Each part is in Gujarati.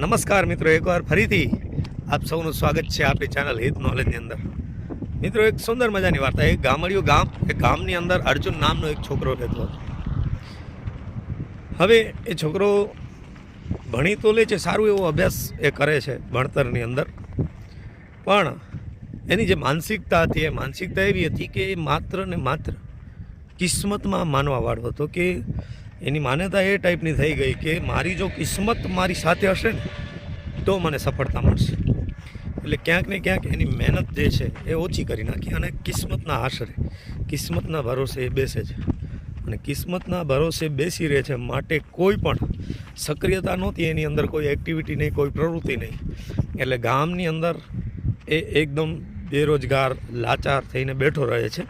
નમસ્કાર મિત્રો, એકવાર ફરીથી આપ સૌનું સ્વાગત છે આપણી ચેનલ હિત નોલેજની અંદર. મિત્રો, એક સુંદર મજાની વાર્તા. એક ગામડિયું ગામ એ ગામની અંદર અર્જુન નામનો એક છોકરો રહેતો હતો. હવે એ છોકરો ભણી તો લે છે, સારું એવો અભ્યાસ એ કરે છે ભણતરની અંદર. પણ એની જે માનસિકતા હતી, એ માનસિકતા એવી હતી કે એ માત્ર ને માત્ર કિસ્મતમાં માનવાવાળો હતો કે એની માન્યતા એ ટાઈપની થઈ ગઈ કે મારી જો કિસ્મત મારી સાથે હશે ને, તો મને સફળતા મળશે. એટલે ક્યાંક ને ક્યાંક એની મહેનત જે છે એ ઓછી કરી નાખી અને કિસ્મતના આશરે કિસ્મતના ભરોસે એ બેસે છે. અને કિસ્મતના ભરોસે બેસી રહે છે માટે કોઈ પણ સક્રિયતા નહોતી એની અંદર, કોઈ એક્ટિવિટી નહીં, કોઈ પ્રવૃત્તિ નહીં. એટલે ગામની અંદર એ એકદમ બેરોજગાર, લાચાર થઈને બેઠો રહે છે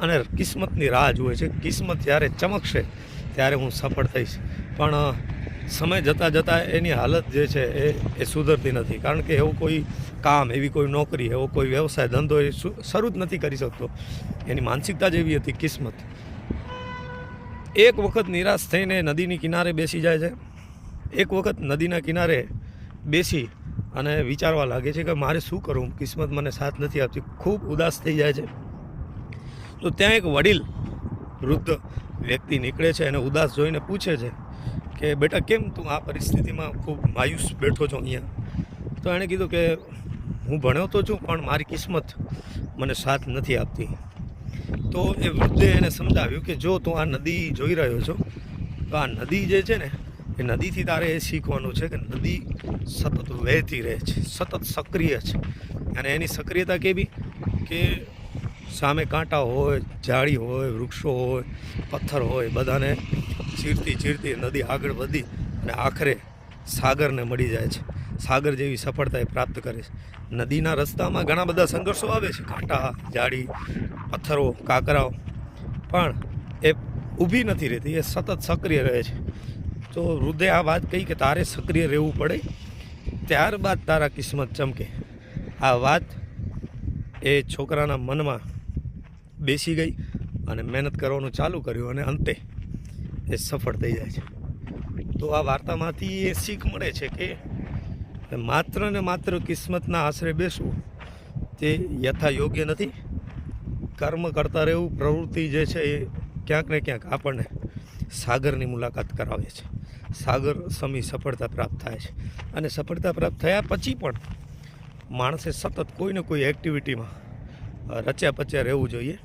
અને કિસ્મતની રાહ જુએ છે. કિસ્મત જ્યારે ચમકશે ત્યારે હું સફળ થઈશ. પણ સમય જતાં જતાં એની હાલત જે છે એ એ સુધરતી નથી. કારણ કે એવું કોઈ કામ, એવી કોઈ નોકરી, એવો કોઈ વ્યવસાય, ધંધો એ શરૂ જ નથી કરી શકતો. એની માનસિકતા જ એવી હતી, કિસ્મત. એક વખત નિરાશ થઈને નદીની કિનારે બેસી જાય છે. એક વખત નદીના કિનારે બેસી અને વિચારવા લાગે છે કે મારે શું કરવું કિસ્મત મને સાથ નથી આપતી. ખૂબ ઉદાસ થઈ જાય છે. તો ત્યાં એક વડીલ વૃદ્ધ વ્યક્તિ નીકળે છે અને ઉદાસ જોઈને પૂછે છે કે, બેટા, કેમ તું આ પરિસ્થિતિમાં ખૂબ માયુસ બેઠો છો અહીંયા? તો એણે કીધું કે, હું ભણ્યો તો છું, પણ મારી કિસ્મત મને સાથ નથી આપતી. તો એ વૃદ્ધે એને સમજાવ્યું કે, જો તું આ નદી જોઈ રહ્યો છો, તો આ નદી જે છે ને, એ નદીથી તારે એ શીખવાનું છે કે નદી સતત વહેતી રહે છે, સતત સક્રિય છે. અને એની સક્રિયતા કેવી? કે સામે કાંટા હોય, ઝાડી હોય, વૃક્ષો હોય, પથ્થર હોય, બધાને ચીરતી ચીરતી નદી આગળ વધી અને આખરે સાગરને મળી જાય છે. સાગર જેવી સફળતા એ પ્રાપ્ત કરે છે. નદીના રસ્તામાં ઘણા બધા સંઘર્ષો આવે છે. કાંટા, ઝાડી, પથ્થરો, કાંકરાઓ. પણ એ ઊભી નથી રહેતી, એ સતત સક્રિય રહે છે. તો વૃદ્ધે આ વાત કહી કે તારે સક્રિય રહેવું પડે, ત્યારબાદ તારા કિસ્મત ચમકે. આ વાત એ છોકરાના મનમાં બેસી ગઈ અને મહેનત કરવાનું ચાલુ કર્યું અને અંતે એ સફળ થઈ જાય છે. તો આ વાર્તામાંથી એ શીખ મળે છે કે માત્ર ને માત્ર કિસ્મતના આશરે બેસવું તે યથા યોગ્ય નથી. કર્મ કરતા રહેવું, પ્રવૃત્તિ જે છે એ ક્યાંક ને ક્યાંક આપણને સાગરની મુલાકાત કરાવે છે. સાગર સમી સફળતા પ્રાપ્ત થાય છે. અને સફળતા પ્રાપ્ત થયા પછી પણ માણસે સતત કોઈને કોઈ એક્ટિવિટીમાં રચ્યા પચ્યા રહેવું જોઈએ.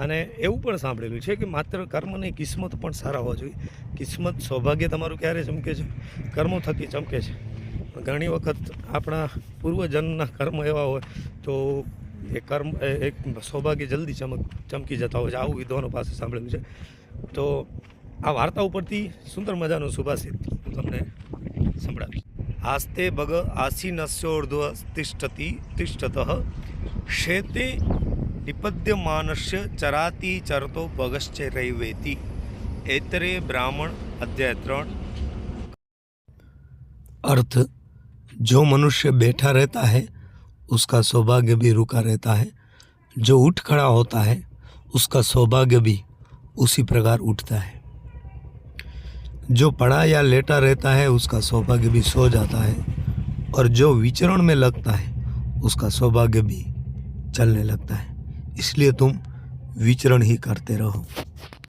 અને એવું પણ સાંભળેલું છે કે માત્ર કર્મ નહીં, કિસ્મત પણ સારા હોવા જોઈએ. કિસ્મત સૌભાગ્ય તમારું ક્યારે ચમકે છે? કર્મો થકી ચમકે છે. ઘણી વખત આપણા પૂર્વજન્મના કર્મ એવા હોય તો એ કર્મ એક સૌભાગ્ય જલ્દી ચમક, ચમકી જતા હોય છે. આવું વિદ્વાનો પાસે સાંભળેલું છે. તો આ વાર્તા ઉપરથી સુંદર મજાનું સુભાષિત હું તમને સંભળાવીશ. આસ્તે ભગ આસીનસ્યોર્ધ્વ તિષ્ઠતિ તિષ્ઠત શેતે निपद्यमानस्य चराती चरतो रही ऐतरे ब्राह्मण अध्याय त्रण। अर्थ, जो मनुष्य बैठा रहता है, उसका सौभाग्य भी रुका रहता है। जो उठ खड़ा होता है, उसका सौभाग्य भी उसी प्रकार उठता है। जो पड़ा या लेटा रहता है, उसका सौभाग्य भी सो जाता है। और जो विचरण में लगता है, उसका सौभाग्य भी चलने लगता है। इसलिए तुम विचरण ही करते रहो